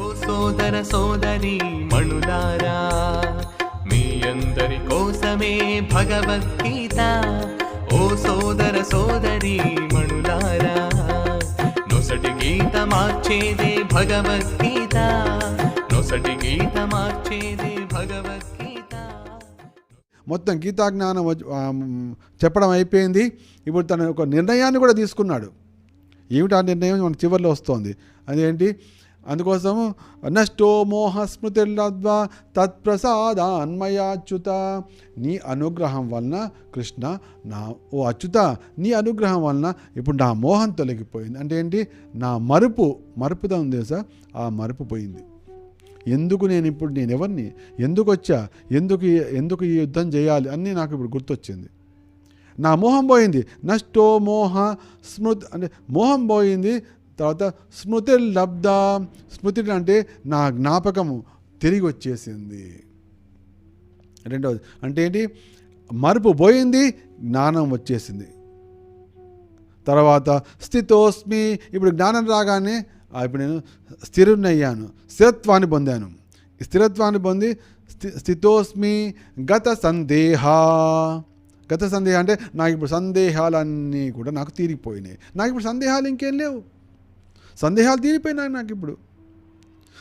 ఓ సోదర సోదరి మణులారా మీ అందరి కోసమే భగవద్గీత. ఓ సోదర సోదరి మణులారా నొసటి గీత మార్చేదే భగవద్గీత. నొసటి గీత మార్చేదే భగవద్గీత. మొత్తం గీతాజ్ఞానం వచ్చి- చెప్పడం అయిపోయింది. ఇప్పుడు తన ఒక నిర్ణయాన్ని కూడా తీసుకున్నాడు. ఏమిటి ఆ నిర్ణయం? మన చివరిలో వస్తోంది. అదేంటి? అందుకోసము నష్టో మోహ స్మృతిర్లద్వా తత్ప్రసాదాన్మయాచ్యుత. నీ అనుగ్రహం వలన కృష్ణ నా ఓ అచ్యుత నీ అనుగ్రహం వలన ఇప్పుడు నా మోహం తొలగిపోయింది. అంటే ఏంటి? నా మరుపు మరుపుదా ఉంది సార్ ఆ మరుపు పోయింది. ఎందుకు నేను ఇప్పుడు నేను ఎవరిని? ఎందుకు వచ్చా? ఎందుకు ఎందుకు ఈ యుద్ధం చేయాలి? అని నాకు ఇప్పుడు గుర్తొచ్చింది. నా మోహం పోయింది. నష్టో మోహ స్మృతి అంటే మోహం పోయింది. తర్వాత స్మృతి లబ్ధ స్మృతి అంటే నా జ్ఞాపకము తిరిగి వచ్చేసింది. రెండవది అంటే ఏంటి? మరుపు పోయింది జ్ఞానం వచ్చేసింది. తర్వాత స్థితోస్మి ఇప్పుడు జ్ఞానం రాగానే ఇప్పుడు నేను స్థిరునయ్యాను స్థిరత్వాన్ని పొందాను. స్థిరత్వాన్ని పొంది స్థి స్థితోస్మి గత సందేహ. గత సందేహం అంటే నాకు ఇప్పుడు సందేహాలన్నీ కూడా నాకు తీరిపోయినాయి నాకు ఇప్పుడు సందేహాలు ఇంకేం లేవు. సందేహాలు తీరిపోయినాయి నాకు ఇప్పుడు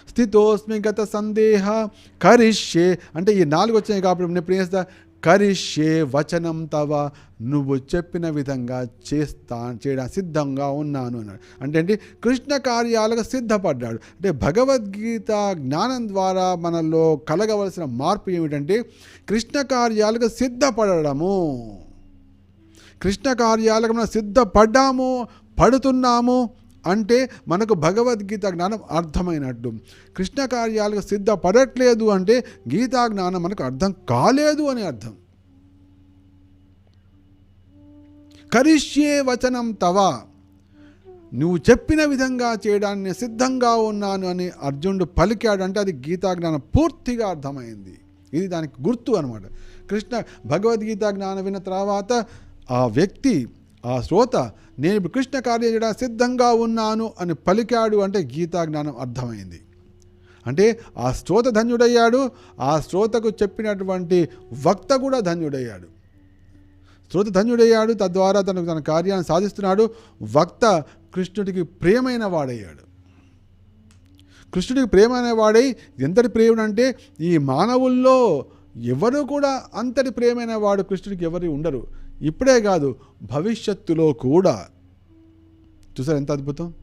స్థితోస్మి గత సందేహ కరిష్యే. అంటే ఈ నాలుగు వచ్చాయి కాబట్టి నేను ఇప్పుడు ఏం చేస్తా? కరిష్యే వచనం తవ. నువ్వు చెప్పిన విధంగా చేస్తా చేయడం సిద్ధంగా ఉన్నాను అన్నాడు. అంటే ఏంటి? కృష్ణ కార్యాలకు సిద్ధపడ్డాడు. అంటే భగవద్గీత జ్ఞానం ద్వారా మనలో కలగవలసిన మార్పు ఏమిటంటే కృష్ణ కార్యాలకు సిద్ధపడము కృష్ణ కార్యాలకు మనం సిద్ధపడ్డాము పడుతున్నాము అంటే మనకు భగవద్గీత జ్ఞానం అర్థమైనట్టు. కృష్ణ కార్యాలకు సిద్ధపడట్లేదు అంటే గీతా జ్ఞానం మనకు అర్థం కాలేదు అని అర్థం. కరిష్యే వచనం తవ. నువ్వు చెప్పిన విధంగా చేయడాన్ని సిద్ధంగా ఉన్నాను అని అర్జునుడు పలికాడు అంటే అది గీతా జ్ఞానం పూర్తిగా అర్థమైంది. ఇది దానికి గుర్తు అనమాట కృష్ణ భగవద్గీత జ్ఞానం విన్న తర్వాత ఆ వ్యక్తి ఆ శ్రోత నేను ఇప్పుడు కృష్ణ కార్యం చేయడానికి సిద్ధంగా ఉన్నాను అని పలికాడు అంటే గీతా జ్ఞానం అర్థమైంది. అంటే ఆ శ్రోత ధన్యుడయ్యాడు ఆ శ్రోతకు చెప్పినటువంటి వక్త కూడా ధన్యుడయ్యాడు. శ్రోత ధన్యుడయ్యాడు తద్వారా తనకు తన కార్యాన్ని సాధిస్తున్నాడు. వక్త కృష్ణుడికి ప్రేమైన వాడయ్యాడు. కృష్ణుడికి ప్రేమైన వాడై ఎంతటి ప్రేముడంటే ఈ మానవుల్లో ఎవరు కూడా అంతటి ప్రేమైన వాడు కృష్ణుడికి ఎవరు ఉండరు. ఇప్పుడే కాదు భవిష్యత్తులో కూడా. చూసారు ఎంత అద్భుతం?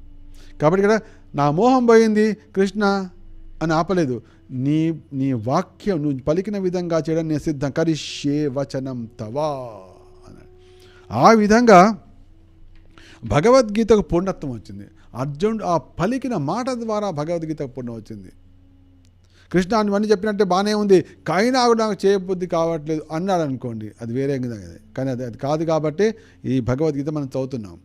కాబట్టి ఇక్కడ నా మోహం పోయింది కృష్ణ అని ఆపలేదు. నీ నీ వాక్యం నువ్వు పలికిన విధంగా చేయడం నేను సిద్ధం. కరిష్యే వచనం తవా ఆ విధంగా భగవద్గీతకు పూర్ణత్వం వచ్చింది. అర్జునుడు ఆ పలికిన మాట ద్వారా భగవద్గీతకు పూర్ణం వచ్చింది. కృష్ణ అని చెప్పినట్టే బాగానే ఉంది. కైనా కూడా నాకు చేయబుద్ధి కావట్లేదు అన్నాడు అనుకోండి. అది వేరే కదా. కానీ అది అది కాదు కాబట్టి ఈ భగవద్గీత మనం చదువుతున్నాం.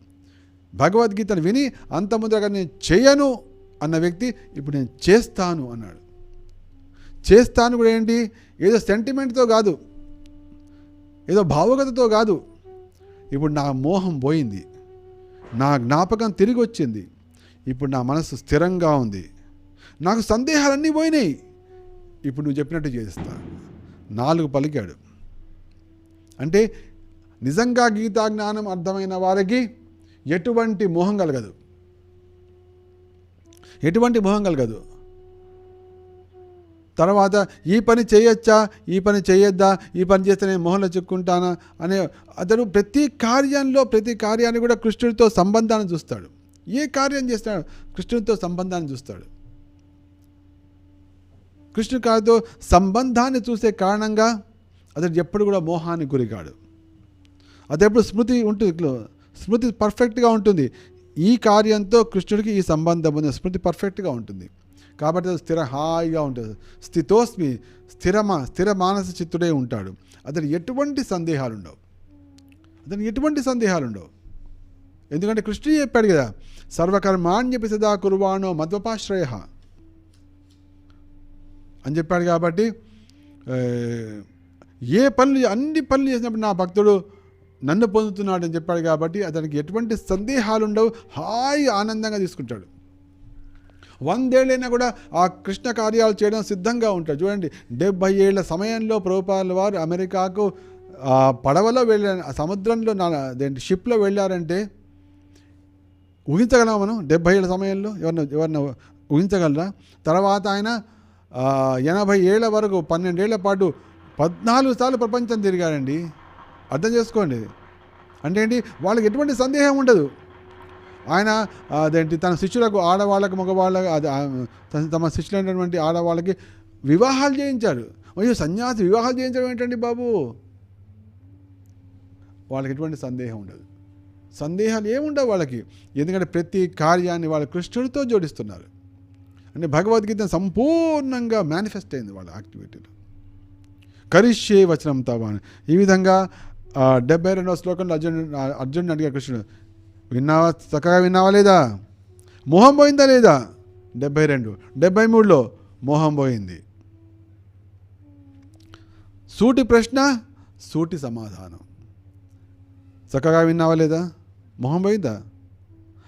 భగవద్గీతను విని అంత ముందుగా నేను చేయను అన్న వ్యక్తి ఇప్పుడు నేను చేస్తాను అన్నాడు. చేస్తాను కూడా ఏంటి? ఏదో సెంటిమెంట్తో కాదు. ఏదో భావుకతతో కాదు. ఇప్పుడు నా మోహం పోయింది. నా జ్ఞాపకం తిరిగి వచ్చింది. ఇప్పుడు నా మనసు స్థిరంగా ఉంది. నాకు సందేహాలన్నీ పోయినాయి. ఇప్పుడు నువ్వు చెప్పినట్టు చేస్తా. నాలుగు పలికాడు. అంటే నిజంగా గీతా జ్ఞానం అర్థమైన వారికి ఎటువంటి మోహం కలగదు. ఎటువంటి మోహం కలగదు. తర్వాత ఈ పని చేయొచ్చా? ఈ పని చేయొద్దా? ఈ పని చేస్తే నేను మొహంలో చిక్కుంటానా అనే అతను ప్రతి కార్యంలో ప్రతి కార్యాన్ని కూడా కృష్ణుడితో సంబంధాన్ని చూస్తాడు. ఏ కార్యం చేస్తాడు కృష్ణుడితో సంబంధాన్ని చూస్తాడు. కృష్ణుడి కాదు సంబంధాన్ని చూసే కారణంగా అతడు ఎప్పుడు కూడా మోహానికి గురికాడు. అదెప్పుడు స్మృతి ఉంటుంది స్మృతి పర్ఫెక్ట్గా ఉంటుంది. ఈ కార్యంతో కృష్ణుడికి ఈ సంబంధం ఉంది స్మృతి పర్ఫెక్ట్గా ఉంటుంది. కాబట్టి అది స్థిర హాయిగా ఉంటుంది స్థితోస్మి స్థిరమా స్థిర మానస చిత్తుడే ఉంటాడు. అతడు ఎటువంటి సందేహాలు ఉండవు అతను ఎటువంటి సందేహాలు ఉండవు ఎందుకంటే కృష్ణుడు చెప్పాడు కదా సర్వకర్మాణ్యపి సదా కురువాణో మధ్వపాశ్రయ. అని చెప్పాడు కాబట్టి ఏ, పనులు అన్ని పనులు చేసినప్పుడు నా భక్తుడు నన్ను పొందుతున్నాడు అని చెప్పాడు కాబట్టి అతనికి ఎటువంటి సందేహాలు ఉండవు హాయి ఆనందంగా తీసుకుంటాడు. వందేళ్ళైనా కూడా ఆ కృష్ణ కార్యాలు చేయడం సిద్ధంగా ఉంటాడు. చూడండి డెబ్బై ఏళ్ళ సమయంలో ప్రభుపాల వారు అమెరికాకు పడవలో వెళ్ళారు సముద్రంలో నా అదేంటి షిప్లో వెళ్ళారంటే ఊహించగలమా మనం? డెబ్బై ఏళ్ళ సమయంలో ఎవరిన ఎవరిన ఊహించగలరా? తర్వాత ఆయన ఎనభై ఏళ్ళ వరకు పన్నెండేళ్ళ పాటు పద్నాలుగు సార్లు ప్రపంచం తిరిగారండి అర్థం చేసుకోండి అంటే ఏంటి? వాళ్ళకి ఎటువంటి సందేహం ఉండదు. ఆయన అదేంటి? తన శిష్యులకు ఆడవాళ్ళకు మగవాళ్ళకి అది తమ శిష్యులైనటువంటి ఆడవాళ్ళకి వివాహాలు చేయించారు అయ్యో సన్యాసి వివాహాలు చేయించడం ఏంటండి బాబు? వాళ్ళకి ఎటువంటి సందేహం ఉండదు. సందేహాలు ఏముండవు వాళ్ళకి. ఎందుకంటే ప్రతి కార్యాన్ని వాళ్ళ కృష్ణుడితో జోడిస్తున్నారు. అంటే భగవద్గీత సంపూర్ణంగా మేనిఫెస్ట్ అయింది వాళ్ళ యాక్టివిటీలో కరిష్యే వచనం తవాన్. ఈ విధంగా డెబ్బై రెండవ శ్లోకంలో అర్జున్ అర్జున్ అడిగా కృష్ణుడు విన్నావా చక్కగా విన్నావా లేదా? మోహం పోయిందా లేదా? డెబ్బై రెండు. డెబ్బై మూడులో మోహం పోయింది. సూటి ప్రశ్న సూటి సమాధానం. చక్కగా విన్నావా లేదా? మొహం పోయిందా?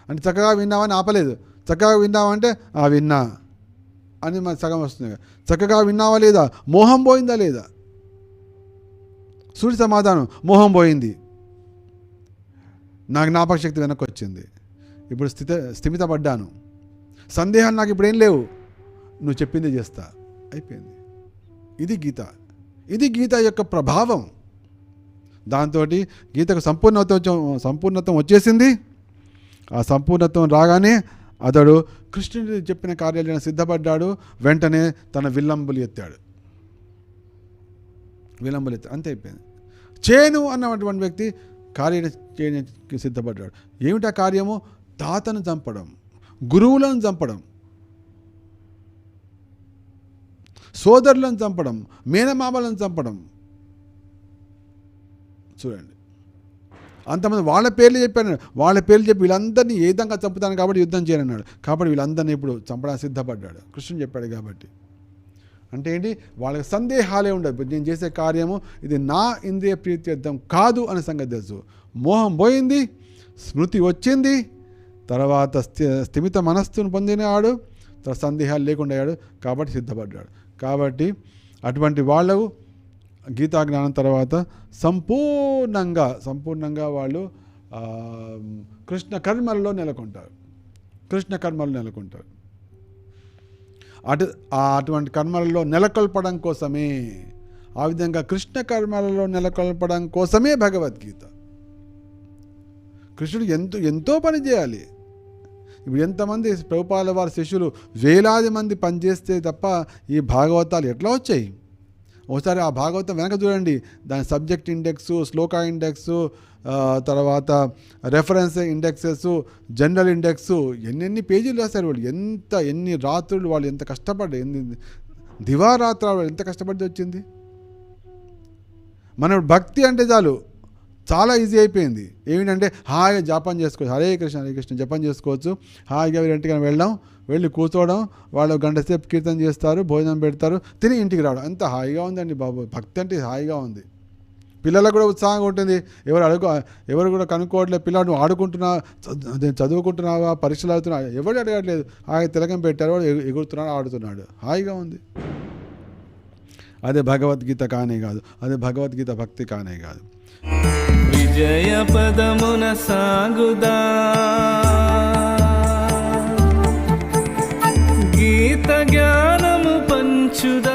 అంటే చక్కగా విన్నావా అని ఆపలేదు. చక్కగా విన్నావంటే ఆ విన్నా అని మన సగం వస్తుంది. చక్కగా విన్నావా లేదా? మోహం పోయిందా లేదా? సూర్య సమాధానం మోహం పోయింది. నా జ్ఞాపక శక్తి వెనక్కి వచ్చింది ఇప్పుడు స్థిత స్థిమితపడ్డాను. సందేహాలు నాకు ఇప్పుడు ఏం లేవు. నువ్వు చెప్పింది చేస్తా. అయిపోయింది. ఇది గీత. ఇది గీత యొక్క ప్రభావం. దాంతో గీతకు సంపూర్ణత్వం సంపూర్ణత్వం వచ్చేసింది. ఆ సంపూర్ణత్వం రాగానే అతడు కృష్ణుడి చెప్పిన కార్యాలను సిద్ధపడ్డాడు వెంటనే తన విల్లంబులు ఎత్తాడు. విలంబులు ఎత్తాడు అంతే అయిపోయింది. చేను అన్నటువంటి వ్యక్తి కార్యం చేయడానికి సిద్ధపడ్డాడు. ఏమిటా కార్యము? తాతను చంపడం గురువులను చంపడం సోదరులను చంపడం మేనమామలను చంపడం. చూడండి. అంతమంది వాళ్ళ పేర్లు చెప్పాను. వాళ్ళ పేర్లు చెప్పి వీళ్ళందరినీ ఏ విధంగా చంపుతాను కాబట్టి యుద్ధం చేయనన్నాడు కాబట్టి వీళ్ళందరినీ ఇప్పుడు చంపడానికి సిద్ధపడ్డాడు. కృష్ణుడు చెప్పాడు కాబట్టి. అంటే ఏంటి? వాళ్ళకి సందేహాలే ఉండదు నేను చేసే కార్యము ఇది నా ఇంద్రియ ప్రీత్యర్థం కాదు అనే సంగతి తెలుసు. మోహం పోయింది స్మృతి వచ్చింది తర్వాత స్థి స్థిమిత మనస్సును పొందినాడు తర్వాత సందేహాలు లేకుండా అయ్యాడు కాబట్టి సిద్ధపడ్డాడు. కాబట్టి అటువంటి వాళ్ళకు గీతా జ్ఞానం తర్వాత సంపూర్ణంగా సంపూర్ణంగా వాళ్ళు కృష్ణ కర్మలలో నెలకొంటారు. కృష్ణ కర్మలు నెలకొంటారు. అటు అటువంటి కర్మలలో నెలకొల్పడం కోసమే ఆ విధంగా కృష్ణ కర్మలలో నెలకొల్పడం కోసమే భగవద్గీత. కృష్ణుడు ఎంతో ఎంతో పని చేయాలి. ఇప్పుడు ఎంతమంది ప్రభుపాల వారి శిష్యులు వేలాది మంది పనిచేస్తే తప్ప ఈ భాగవతాలు ఎట్లా వచ్చాయి? ఒకసారి ఆ భాగవతం వెనక చూడండి. దాని సబ్జెక్ట్ ఇండెక్స్ శ్లోక ఇండెక్స్ తర్వాత రెఫరెన్స్ ఇండెక్సెస్ జనరల్ ఇండెక్స్ ఎన్నెన్ని పేజీలు రాశారు వాళ్ళు? ఎంత ఎన్ని రాత్రులు వాళ్ళు ఎంత కష్టపడ్డారు ఎన్ని దివారాత్రాలు వాళ్ళు ఎంత కష్టపడి వచ్చింది? మన భక్తి అంటే చాలు. చాలా ఈజీ అయిపోయింది. ఏమిటంటే హాయిగా జపం చేసుకోవచ్చు. హరే కృష్ణ హరే కృష్ణ జపం చేసుకోవచ్చు. హాయిగా ఇంటికి వెళ్ళడం వెళ్ళి కూర్చోవడం వాళ్ళు గంట సేపు కీర్తన చేస్తారు భోజనం పెడతారు తిని ఇంటికి రావడం. ఎంత హాయిగా ఉందండి బాబు. భక్తి అంటే హాయిగా ఉంది. పిల్లలకు కూడా ఉత్సాహంగా ఉంటుంది. ఎవరు అడుగు ఎవరు కూడా కనుక్కోవట్లేదు. పిల్లలు నువ్వు ఆడుకుంటున్నా చదువుకుంటున్నావా పరీక్షలు అవుతున్నా ఎవరు అడగట్లేదు. హాయి తిలకం పెట్టారు వాడు ఎగురుతున్నాడు ఆడుతున్నాడు. హాయిగా ఉంది. అదే భగవద్గీత కానే కాదు. అదే భగవద్గీత భక్తి కానే కాదు. విజయ పదమున సాగుదా. గీత జ్ఞానము పంచుదా.